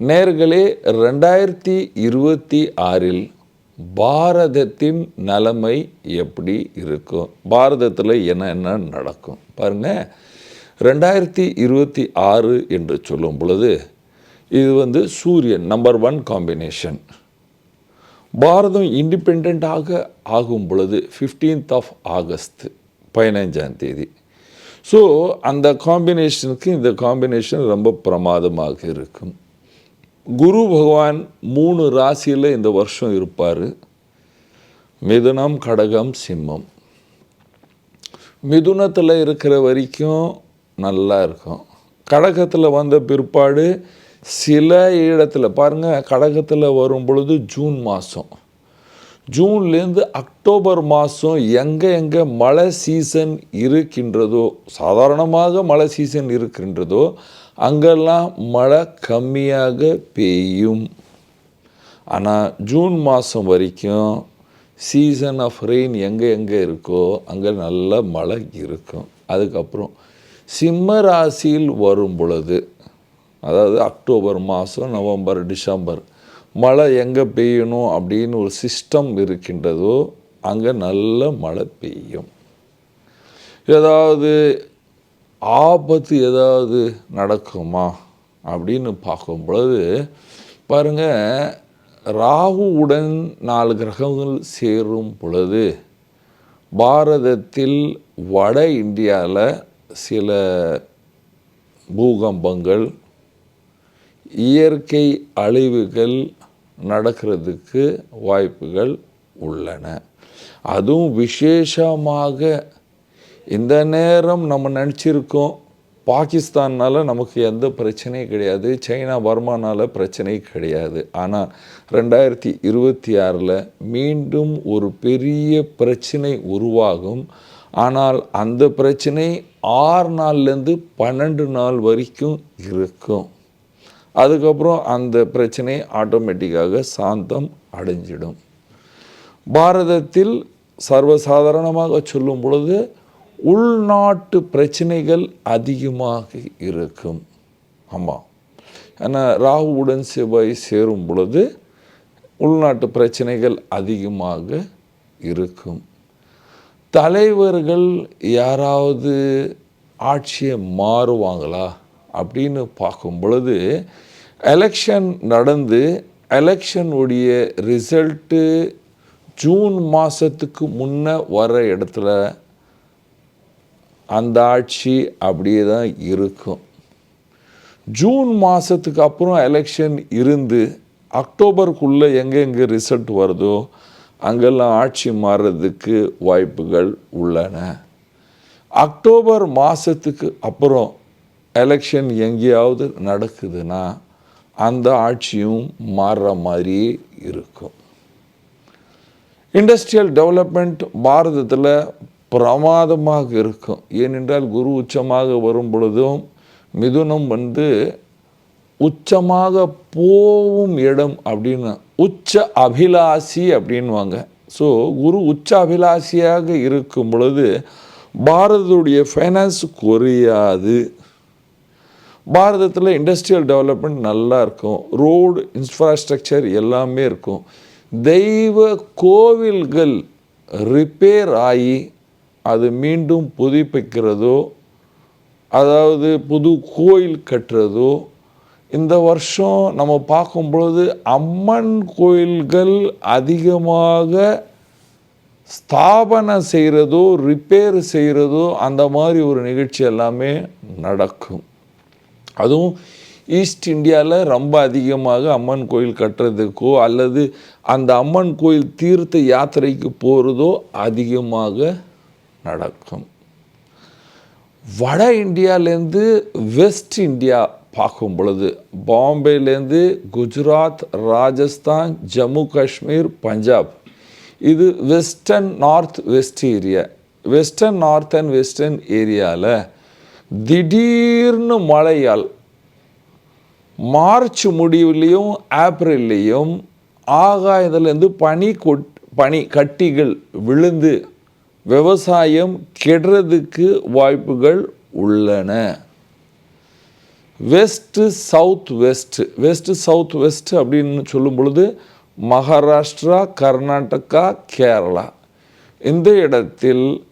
நேர்களே ரெண்டாயிரத்தி இருபத்தி ஆறில் பாரதத்தின் நிலைமை எப்படி இருக்கும்? பாரதத்தில் என்ன என்ன நடக்கும்? பாருங்க. ரெண்டாயிரத்தி இருபத்தி ஆறு என்று சொல்லும் பொழுது இது வந்து சூரியன் நம்பர் ஒன் காம்பினேஷன் பாரதம் இண்டிபெண்ட்டாக ஆகும் பொழுது ஃபிஃப்டீன்த் ஆஃப் ஆகஸ்ட் பதினைஞ்சாம் தேதி. ஸோ அந்த காம்பினேஷனுக்கு இந்த காம்பினேஷன் ரொம்ப பிரமாதமாக இருக்கும். குரு பகவான் மூணு ராசியில் இந்த வருஷம் இருப்பார். மிதுனம் கடகம் சிம்மம். மிதுனத்தில் இருக்கிற வரைக்கும் நல்லா இருக்கும். கடகத்தில் வந்த பிற்பாடு சில இடத்துல பாருங்கள் கடகத்தில் வரும் பொழுது ஜூன் மாதம் ஜூன்லேருந்து அக்டோபர் மாதம் எங்கே எங்கே மழை சீசன் இருக்கின்றதோ சாதாரணமாக மழை சீசன் இருக்கின்றதோ அங்கெல்லாம் மழை கம்மியாக பெய்யும். ஆனால் ஜூன் மாதம் வரைக்கும் சீசன் ஆஃப் ரெயின் எங்கே எங்கே இருக்கோ அங்கே நல்ல மழை இருக்கும். அதுக்கப்புறம் சிம்ம ராசியில் வரும் பொழுது அதாவது அக்டோபர் மாதம் நவம்பர் டிசம்பர் மழை எங்கே பெய்யணும் அப்படின்னு ஒரு சிஸ்டம் இருக்கின்றதோ அங்கே நல்ல மழை பெய்யும். ஏதாவது ஆபத்து ஏதாவது நடக்குமா அப்படின்னு பார்க்கும் பொழுது பாருங்கள் ராகுவுடன் நாலு கிரகங்கள் சேரும் பொழுது பாரதத்தில் வட இந்தியாவில் சில பூகம்பங்கள் இயற்கை அழிவுகள் நடக்கிறதுக்கு வாய்ப்புகள் உள்ளன. அதுவும் விசேஷமாக இந்த நேரம் நம்ம நினச்சிருக்கோம் பாகிஸ்தானால் நமக்கு எந்த பிரச்சனையும் கிடையாது சைனா பர்மானால் பிரச்சனை கிடையாது. ஆனால் ரெண்டாயிரத்தி இருபத்தி ஆறில் மீண்டும் ஒரு பெரிய பிரச்சனை உருவாகும். ஆனால் அந்த பிரச்சனை ஆறு நாள்லேருந்து பன்னெண்டு நாள் வரைக்கும் இருக்கும். அதுக்கப்புறம் அந்த பிரச்சனை ஆட்டோமேட்டிக்காக சாந்தம் அடைஞ்சிடும். பாரதத்தில் சர்வசாதாரணமாக சொல்லும் பொழுது உள்நாட்டு பிரச்சனைகள் அதிகமாக இருக்கும். ஆமாம் ஏன்னா ராகுவுடன் செவ்வாய் சேரும் பொழுது உள்நாட்டு பிரச்சனைகள் அதிகமாக இருக்கும். தலைவர்கள் யாராவது ஆட்சியை மாறுவாங்களா அப்படின்னு பார்க்கும் பொழுது எலெக்ஷன் நடந்து எலெக்ஷனுடைய ரிசல்ட்டு ஜூன் மாதத்துக்கு முன்னே வர இடத்துல அந்த ஆட்சி அப்படியே தான் இருக்கும். ஜூன் மாதத்துக்கு அப்புறம் எலெக்ஷன் இருந்து அக்டோபருக்குள்ளே எங்கெங்கே ரிசல்ட் வருதோ அங்கெல்லாம் ஆட்சி மாறுறதுக்கு வாய்ப்புகள் உள்ளன. அக்டோபர் மாதத்துக்கு அப்புறம் எலெக்ஷன் எங்கேயாவது நடக்குதுன்னா அந்த ஆட்சியும் மாறுற மாதிரியே இருக்கும். இண்டஸ்ட்ரியல் டெவலப்மெண்ட் பாரதத்தில் பிரமாதமாக இருக்கும். ஏனென்றால் குரு உச்சமாக வரும் பொழுதும் மிதுனம் வந்து உச்சமாக போகும் இடம் அப்படின்னு உச்ச அபிலாசி அப்படின்வாங்க ஸோ குரு உச்ச அபிலாசியாக இருக்கும் பொழுது பாரதத்துடைய ஃபைனான்ஸ் குறையாது. பாரதத்தில் இண்டஸ்ட்ரியல் டெவலப்மெண்ட் நல்லா இருக்கும். ரோடு இன்ஃப்ராஸ்ட்ரக்சர் எல்லாமே இருக்கும். தெய்வ கோவில்கள் ரிப்பேர் ஆகி அது மீண்டும் புதுப்பிக்கிறதோ அதாவது புது கோயில் கட்டுறதோ இந்த வருஷம் நம்ம பார்க்கும் பொழுது அம்மன் கோயில்கள் அதிகமாக ஸ்தாபனை செய்கிறதோ ரிப்பேர் செய்கிறதோ அந்த மாதிரி ஒரு நிகழ்ச்சி எல்லாமே நடக்கும். அதுவும் ஈஸ்ட் இந்தியாவில் ரொம்ப அதிகமாக அம்மன் கோயில் கட்டுறதுக்கோ அல்லது அந்த அம்மன் கோயில் தீர்த்த யாத்திரைக்கு போகிறதோ அதிகமாக நடக்கும். வட இந்தியாவிலேருந்து வெஸ்ட் இந்தியா பார்க்கும் பொழுது பாம்பேலேருந்து குஜராத் ராஜஸ்தான் ஜம்மு காஷ்மீர் பஞ்சாப். இது western north west area. Western north and western ஏரியாவில் திடீர்னு மழையால் மார்ச் முடிவுலேயும் ஏப்ரல்லையும் ஆகாயத்துலேருந்து பனி கொட் பனி கட்டிகள் விழுந்து விவசாயம் கெடுறதுக்கு வாய்ப்புகள் உள்ளன. West south west west south west அப்படின்னு சொல்லும் பொழுது மகாராஷ்டிரா கர்நாடகா கேரளா. இந்த இடத்தில்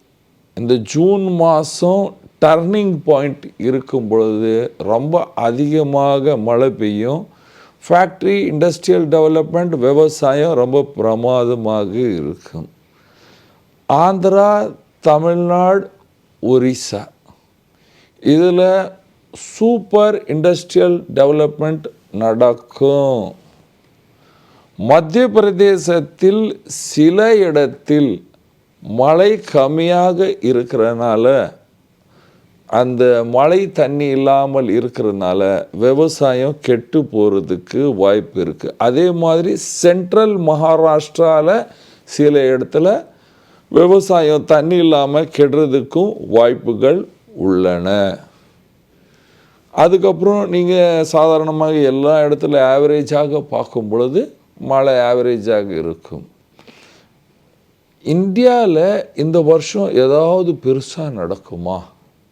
இந்த ஜூன் மாதம் டர்னிங் பாயிண்ட் இருக்கும் பொழுது ரொம்ப அதிகமாக மழை பெய்யும். ஃபேக்ட்ரி இண்டஸ்ட்ரியல் டெவலப்மெண்ட் விவசாயம் ரொம்ப பிரமாதமாக இருக்கும். ஆந்திரா தமிழ்நாடு ஒரிசா. இதில் சூப்பர் இண்டஸ்ட்ரியல் டெவலப்மெண்ட் நடக்கும். மத்திய பிரதேசத்தில் சில இடத்தில் மழை கம்மியாக இருக்கிறனால அந்த மழை தண்ணி இல்லாமல் இருக்கிறதுனால விவசாயம் கெட்டு போகிறதுக்கு வாய்ப்பு இருக்குது அதே மாதிரி சென்ட்ரல் மகாராஷ்டிராவில் சில இடத்துல விவசாயம் தண்ணி இல்லாமல் கெடுறதுக்கும் வாய்ப்புகள் உள்ளன. அதுக்கப்புறம் நீங்கள் சாதாரணமாக எல்லா இடத்துல ஆவரேஜாக பார்க்கும் பொழுது மழை ஆவரேஜாக இருக்கும். இந்தியாவில் இந்த வருஷம் ஏதாவது பெருசாக நடக்குமா?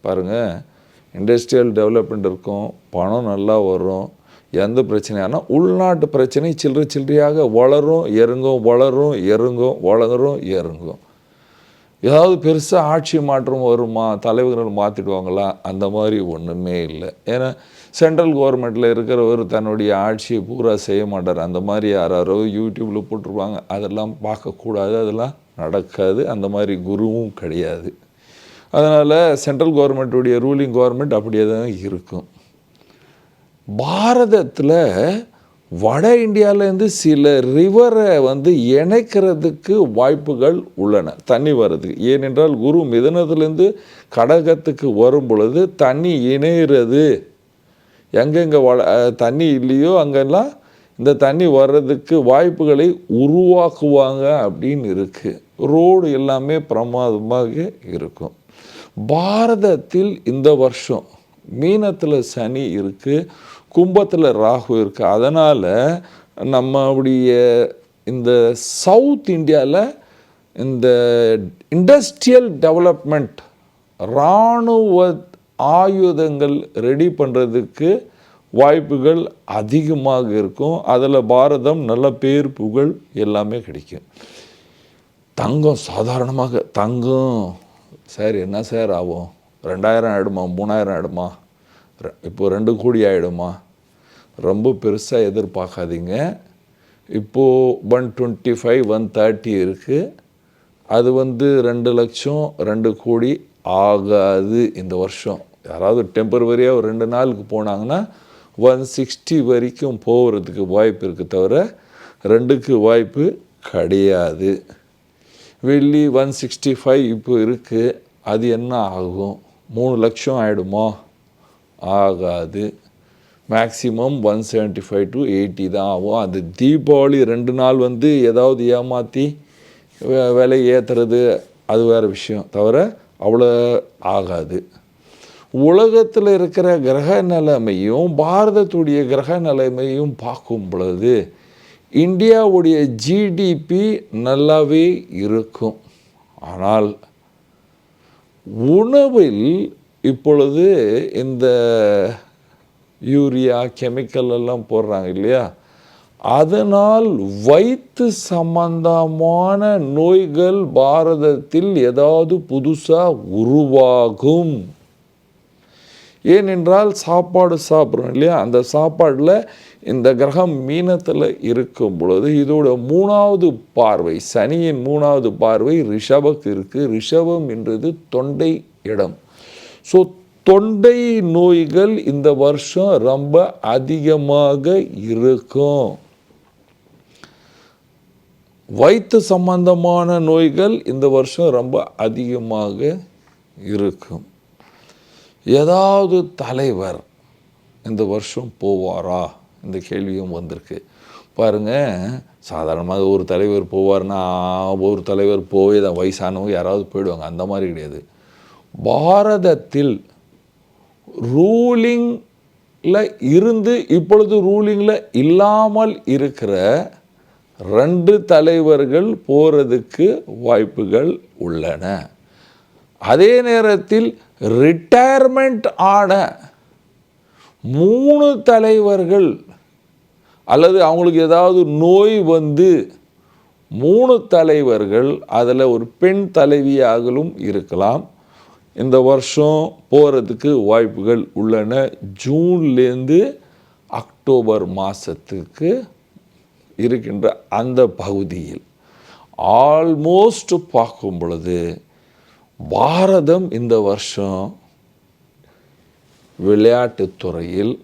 பாருங்கள் இண்டஸ்ட்ரியல் டெவலப்மெண்ட் இருக்கும் பணம் நல்லா வரும் எந்த பிரச்சனையானா உள்நாட்டு பிரச்சனை சில்லறை சில்லறையாக வளரும் இறங்கும் வளரும் இறங்கும் வளரும் இறங்கும். ஏதாவது பெருசாக ஆட்சி மாற்றம் வருமா தலைவர்கள் மாற்றிடுவாங்களா அந்த மாதிரி ஒன்றுமே இல்லை. ஏன்னா சென்ட்ரல் கவர்மெண்ட்டில் இருக்கிறவர் தன்னுடைய ஆட்சியை பூரா செய்ய மாட்டார். அந்த மாதிரி யாராரோ யூடியூப்பில் போட்டிருப்பாங்க. அதெல்லாம் பார்க்கக்கூடாது. அதெல்லாம் நடக்காது. அந்த மாதிரி குருவும் கிடையாது. அதனால் சென்ட்ரல் கவர்மெண்ட்டுடைய ரூலிங் கவர்மெண்ட் அப்படியே தான் இருக்கும். பாரதத்தில் வட இந்தியாவிலேருந்து சில ரிவரை வந்து இணைக்கிறதுக்கு வாய்ப்புகள் உள்ளன. தண்ணி வர்றதுக்கு ஏனென்றால் குரு மிதனத்துலேருந்து கடகத்துக்கு வரும் பொழுது தண்ணி இணையிறது. எங்கெங்கே வள தண்ணி இல்லையோ அங்கெல்லாம் இந்த தண்ணி வர்றதுக்கு வாய்ப்புகளை உருவாக்குவாங்க அப்படின்னு இருக்குது ரோடு எல்லாமே பிரமாதமாக இருக்கும். பாரதத்தில் இந்த வருஷம் மீனத்தில் சனி இருக்குது கும்பத்தில் ராகு இருக்குது அதனால் நம்மளுடைய இந்த சவுத் இந்தியாவில் இந்த இண்டஸ்ட்ரியல் டெவலப்மெண்ட் இராணுவ ஆயுதங்கள் ரெடி பண்ணுறதுக்கு வாய்ப்புகள் அதிகமாக இருக்கும். அதில் பாரதம் நல்ல பேர் புகழ் எல்லாமே கிடைக்கும். தங்கம் சாதாரணமாக தங்கம். சார் என்ன சார் ஆகும்? ரெண்டாயிரம் ஆகிடுமா மூணாயிரம் ஆகிடுமா இப்போது ரெண்டு கோடி ஆகிடுமா ரொம்ப பெருசாக எதிர்பார்க்காதீங்க. இப்போது one twenty five one thirty இருக்குது அது வந்து ரெண்டு லட்சம் ரெண்டு கோடி ஆகாது இந்த வருஷம். யாராவது டெம்பரவரியாக ஒரு ரெண்டு நாளுக்கு போனாங்கன்னா ஒன் சிக்ஸ்டி வரைக்கும் போகிறதுக்கு வாய்ப்பு இருக்குது தவிர ரெண்டுக்கு வாய்ப்பு கிடையாது. வெள்ளி ஒன் சிக்ஸ்டி ஃபைவ் இப்போ இருக்குது அது என்ன ஆகும்? மூணு லட்சம் ஆகிடுமா ஆகாது. Maximum one seventy five to eighty தான் ஆகும். அது தீபாவளி ரெண்டு நாள் வந்து ஏதாவது ஏமாற்றி விலை ஏற்றுறது அது வேறு விஷயம். தவிர அவ்வளோ ஆகாது. உலகத்தில் இருக்கிற கிரக நிலைமையும் பாரதத்துடைய கிரக நிலைமையும் பார்க்கும் பொழுது இந்தியாவுடைய ஜிடிபி நல்லாவே இருக்கும். ஆனால் உணவில் இப்பொழுது இந்த யூரியா கெமிக்கல் எல்லாம் போடுறாங்க இல்லையா? அதனால் வயிற்று சம்பந்தமான நோய்கள் பாரதத்தில் ஏதாவது புதுசாக உருவாகும். ஏனென்றால் சாப்பாடு சாப்பிட்றோம் இல்லையா? அந்த சாப்பாடில் இந்த கிரகம் மீனத்தில் இருக்கும் பொழுது இதோட மூணாவது பார்வை சனியின் மூணாவது பார்வை ரிஷபக்கு இருக்குது ரிஷபம் என்றது தொண்டை இடம். ஸோ தொண்டை நோய்கள் இந்த வருஷம் ரொம்ப அதிகமாக இருக்கும். வயிற்று சம்பந்தமான நோய்கள் இந்த வருஷம் ரொம்ப அதிகமாக இருக்கும். ஏதாவது தலைவர் இந்த வருஷம் போவாரா? இந்த கேள்வியும் வந்திருக்கு. பாருங்க சாதாரணமாக ஒரு தலைவர் போவார்னா ஒரு தலைவர் போய் தான் வயசானவங்க யாராவது போயிடுவாங்க. அந்த மாதிரி கிடையாது. பாரதத்தில் ரூலிங்கில் இருந்து இப்பொழுது ரூலிங்கில் இல்லாமல் இருக்கிற ரெண்டு தலைவர்கள் போகிறதுக்கு வாய்ப்புகள் உள்ளன. அதே நேரத்தில் ரிட்டையர்மெண்ட் ஆன மூணு தலைவர்கள் அல்லது அவங்களுக்கு ஏதாவது நோய் வந்து மூணு தலைவர்கள் அதில் ஒரு பெண் தலைவியாகலும் இருக்கலாம். இந்த வருஷம் போகிறதுக்கு வாய்ப்புகள் உள்ளன. ஜூன்லேருந்து அக்டோபர் மாதத்துக்கு இருக்கின்ற அந்த பகுதியில் ஆல்மோஸ்ட் பார்க்கும் பொழுது பாரதம் இந்த வருஷம் விளையாட்டுத்துறையில்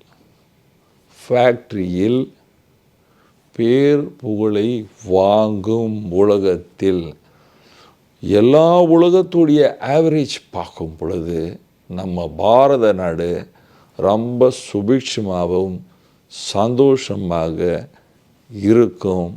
ஃபேக்ட்ரியில் பேர் புகழை வாங்கும் உலகத்தில் எல்லா உலகத்துடைய ஆவரேஜ் பார்க்கும் பொழுது நம்ம பாரத நாடு ரொம்ப சுபிக்ஷமாகவும் சந்தோஷமாக இருக்கும்.